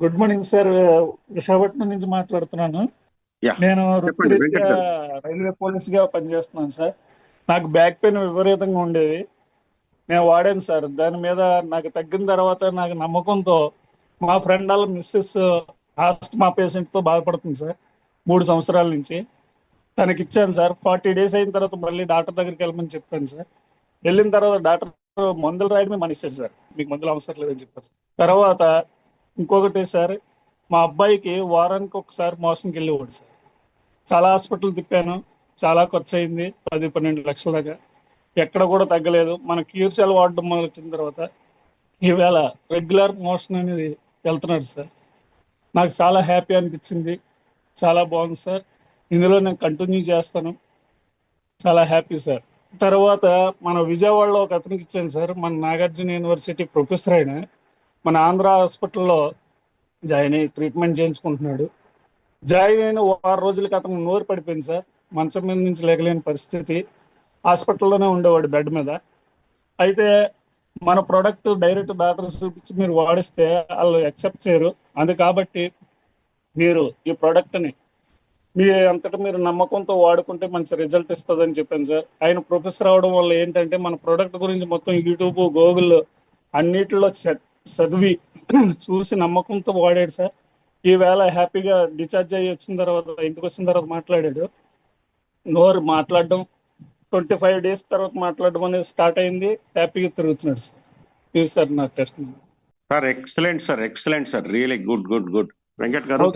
Good morning sir. Visakhapatnam నుంచి మాట్లాడుతున్నాను. నేను వృత్తిరీత్యా రైల్వే పోలీస్గా పనిచేస్తున్నాను సార్. నాకు బ్యాక్ పెయిన్ విపరీతంగా ఉండేది. నేను వాడాను సార్. దాని మీద నాకు తగ్గిన తర్వాత నాకు నమ్మకంతో మా ఫ్రెండ్ వాళ్ళ మిస్సెస్ ఆస్ట్మా పేషెంట్తో బాధపడుతుంది సార్. మూడు సంవత్సరాల నుంచి. తనకి ఇచ్చాను సార్. ఫార్టీ డేస్ అయిన తర్వాత మళ్ళీ డాక్టర్ దగ్గరికి వెళ్ళమని చెప్పాను సార్. వెళ్ళిన తర్వాత డాక్టర్ మందులు రాయడమే మనిషాడు సార్. మీకు మందులు అవసరం లేదని చెప్పారు. తర్వాత ఇంకొకటి సార్ మా అబ్బాయికి వారానికి ఒకసారి మోసంకి వెళ్ళేవాడు సార్. చాలా హాస్పిటల్ తిప్పాను చాలా ఖర్చు అయింది పది పన్నెండు లక్షల దాకా. ఎక్కడ కూడా తగ్గలేదు. మన క్యూర్ సెల్ వాడడం మొదలు వచ్చిన తర్వాత ఈవేళ రెగ్యులర్ మోషన్ అనేది వెళ్తున్నాడు సార్. నాకు చాలా హ్యాపీ అనిపించింది. చాలా బాగుంది సార్. ఇందులో నేను కంటిన్యూ చేస్తాను. చాలా హ్యాపీ సార్. తర్వాత మన విజయవాడలో ఒక అతనికి ఇచ్చాను సార్. మన నాగార్జున యూనివర్సిటీ ప్రొఫెసర్ అయిన మన ఆంధ్ర హాస్పిటల్లో జాయిన్ అయ్యి ట్రీట్మెంట్ చేయించుకుంటున్నాడు. జాయిన్ అయిన వారం రోజులకి అతను నోరు పడిపోయింది సార్. మంచం మీద నుంచి లేకలేని పరిస్థితి. హాస్పిటల్లోనే ఉండేవాడు బెడ్ మీద. అయితే మన ప్రోడక్ట్ డైరెక్ట్ డాక్టర్స్ చూపించి మీరు వాడిస్తే వాళ్ళు యాక్సెప్ట్ చేయరు. అందు కాబట్టి మీరు ఈ ప్రోడక్ట్ని మీ అంతటా మీరు నమ్మకంతో వాడుకుంటే మంచి రిజల్ట్ ఇస్తుందని చెప్పాను సార్. ఆయన ప్రొఫెసర్ అవడం వల్ల ఏంటంటే మన ప్రోడక్ట్ గురించి మొత్తం యూట్యూబ్ గూగుల్ అన్నిటిలో సెట్ చదివి చూసి నమ్మకంతో వాడాడు సార్. ఈవేళ హ్యాపీగా డిశ్చార్జ్ అయ్యి వచ్చిన తర్వాత ఇంటికి వచ్చిన తర్వాత మాట్లాడాడు. నోరు మాట్లాడడం ట్వంటీ ఫైవ్ డేస్ తర్వాత మాట్లాడడం అనేది స్టార్ట్ అయింది. హ్యాపీగా తిరుగుతున్నాడు సార్. ఇది సార్ నా test sir excellent sir excellent sir. Really good good good Venkat గారు